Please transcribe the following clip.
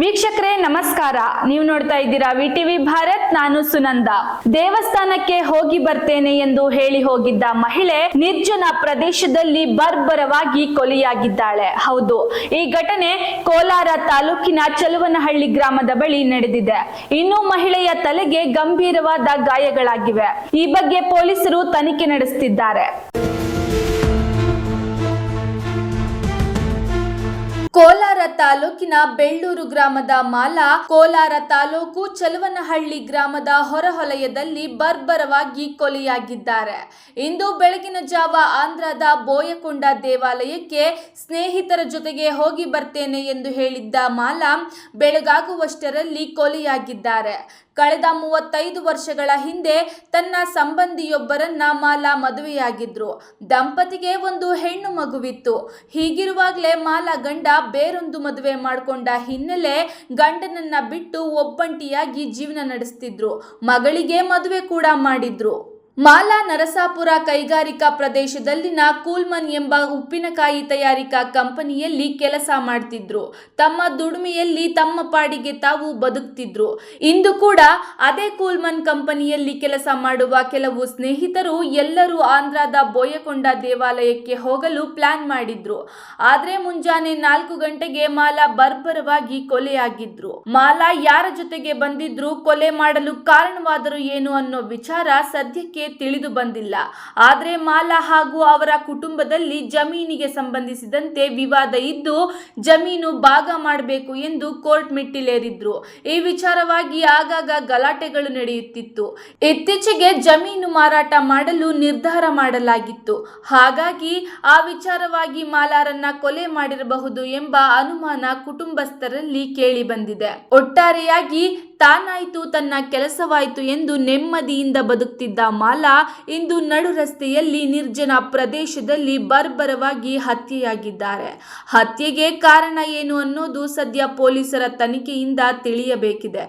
ವೀಕ್ಷಕರೇ, ನಮಸ್ಕಾರ. ನೀವು ನೋಡ್ತಾ ಇದ್ದೀರಾ ವಿಟಿವಿ ಭಾರತ್, ನಾನು ಸುನಂದ. ದೇವಸ್ಥಾನಕ್ಕೆ ಹೋಗಿ ಬರ್ತೇನೆ ಎಂದು ಹೇಳಿ ಹೋಗಿದ್ದ ಮಹಿಳೆ ನಿರ್ಜನ ಪ್ರದೇಶದಲ್ಲಿ ಬರ್ಬರವಾಗಿ ಕೊಲೆಯಾಗಿದ್ದಾಳೆ. ಹೌದು, ಈ ಘಟನೆ ಕೋಲಾರ ತಾಲೂಕಿನ ಚಲುವನಹಳ್ಳಿ ಗ್ರಾಮದ ಬಳಿ ನಡೆದಿದೆ. ಇನ್ನು ಮಹಿಳೆಯ ತಲೆಗೆ ಗಂಭೀರವಾದ ಗಾಯಗಳಾಗಿವೆ. ಈ ಬಗ್ಗೆ ಪೊಲೀಸರು ತನಿಖೆ ನಡೆಸುತ್ತಿದ್ದಾರೆ. ಕೋಲಾರ ತಾಲೂಕಿನ ಬೆಳ್ಳೂರು ಗ್ರಾಮದ ಮಾಲಾ, ಕೋಲಾರ ತಾಲೂಕು ಚಲುವನಹಳ್ಳಿ ಗ್ರಾಮದ ಹೊರಹೊಲಯದಲ್ಲಿ ಬರ್ಬರವಾಗಿ ಕೊಲೆಯಾಗಿದ್ದಾರೆ. ಇಂದು ಬೆಳಗಿನ ಜಾವ ಆಂಧ್ರದ ಬೋಯಕೊಂಡ ದೇವಾಲಯಕ್ಕೆ ಸ್ನೇಹಿತರ ಜೊತೆಗೆ ಹೋಗಿ ಬರ್ತೇನೆ ಎಂದು ಹೇಳಿದ್ದ ಮಾಲಾ, ಬೆಳಗಾಗುವಷ್ಟರಲ್ಲಿ ಕೊಲೆಯಾಗಿದ್ದಾರೆ. ಕಳೆದ ಮೂವತ್ತೈದು ವರ್ಷಗಳ ಹಿಂದೆ ತನ್ನ ಸಂಬಂಧಿಯೊಬ್ಬರನ್ನ ಮಾಲಾ ಮದುವೆಯಾಗಿದ್ರು. ದಂಪತಿಗೆ ಒಂದು ಹೆಣ್ಣು ಮಗುವಿತ್ತು. ಹೀಗಿರುವಾಗಲೇ ಮಾಲಾ ಗಂಡ ಬೇರೊಂದು ಮದುವೆ ಮಾಡಿಕೊಂಡ ಹಿನ್ನೆಲೆ ಗಂಡನನ್ನ ಬಿಟ್ಟು ಒಬ್ಬಂಟಿಯಾಗಿ ಜೀವನ ನಡೆಸ್ತಿದ್ರು. ಮಗಳಿಗೆ ಮದುವೆ ಕೂಡ ಮಾಡಿದ್ರು. ಮಾಲಾ ನರಸಾಪುರ ಕೈಗಾರಿಕಾ ಪ್ರದೇಶದಲ್ಲಿನ ಕೂಲ್ಮನ್ ಎಂಬ ಉಪ್ಪಿನಕಾಯಿ ತಯಾರಿಕಾ ಕಂಪನಿಯಲ್ಲಿ ಕೆಲಸ ಮಾಡ್ತಿದ್ರು. ತಮ್ಮ ದುಡಿಮೆಯಲ್ಲಿ ತಮ್ಮ ಪಾಡಿಗೆ ತಾವು ಬದುಕ್ತಿದ್ರು. ಇಂದು ಕೂಡ ಅದೇ ಕೂಲ್ಮನ್ ಕಂಪನಿಯಲ್ಲಿ ಕೆಲಸ ಮಾಡುವ ಕೆಲವು ಸ್ನೇಹಿತರು ಎಲ್ಲರೂ ಆಂಧ್ರದ ಬೋಯಕೊಂಡ ದೇವಾಲಯಕ್ಕೆ ಹೋಗಲು ಪ್ಲಾನ್ ಮಾಡಿದ್ರು. ಆದ್ರೆ ಮುಂಜಾನೆ ನಾಲ್ಕು ಗಂಟೆಗೆ ಮಾಲಾ ಬರ್ಬರವಾಗಿ ಕೊಲೆಯಾಗಿದ್ರು. ಮಾಲಾ ಯಾರ ಜೊತೆಗೆ ಬಂದಿದ್ರು, ಕೊಲೆ ಮಾಡಲು ಕಾರಣವಾದರೂ ಏನು ಅನ್ನೋ ವಿಚಾರ ಸದ್ಯಕ್ಕೆ ತಿಳಿದು ಬಂದಿಲ್ಲ. ಆದರೆ ಮಾಲಾ ಹಾಗೂ ಅವರ ಕುಟುಂಬದಲ್ಲಿ ಜಮೀನಿಗೆ ಸಂಬಂಧಿಸಿದಂತೆ ವಿವಾದ ಇದ್ದು ಜಮೀನು ಭಾಗ ಮಾಡಬೇಕು ಎಂದು ಕೋರ್ಟ್ ಮೆಟ್ಟಿಲೇರಿದ್ರು. ಈ ವಿಚಾರವಾಗಿ ಆಗಾಗ ಗಲಾಟೆಗಳು ನಡೆಯುತ್ತಿತ್ತು. ಇತ್ತೀಚೆಗೆ ಜಮೀನು ಮಾರಾಟ ಮಾಡಲು ನಿರ್ಧಾರ ಮಾಡಲಾಗಿತ್ತು. ಹಾಗಾಗಿ ಆ ವಿಚಾರವಾಗಿ ಮಾಲಾರನ್ನ ಕೊಲೆ ಮಾಡಿರಬಹುದು ಎಂಬ ಅನುಮಾನ ಕುಟುಂಬಸ್ಥರಲ್ಲಿ ಕೇಳಿ ಬಂದಿದೆ. ಒಟ್ಟಾರೆಯಾಗಿ ತಾನಾಯ್ತು, ತನ್ನ ಕೆಲಸವಾಯಿತು ಎಂದು ನೆಮ್ಮದಿಯಿಂದ ಬದುಕ್ತಿದ್ದ ಮಾಲಾ ಇಂದು ನಡು ರಸ್ತೆಯಲ್ಲಿ ನಿರ್ಜನ ಪ್ರದೇಶದಲ್ಲಿ ಬರ್ಬರವಾಗಿ ಹತ್ಯೆಯಾಗಿದ್ದಾರೆ. ಹತ್ಯೆಗೆ ಕಾರಣ ಏನು ಅನ್ನೋದು ಸದ್ಯ ಪೊಲೀಸರ ತನಿಖೆಯಿಂದ ತಿಳಿಯಬೇಕಿದೆ.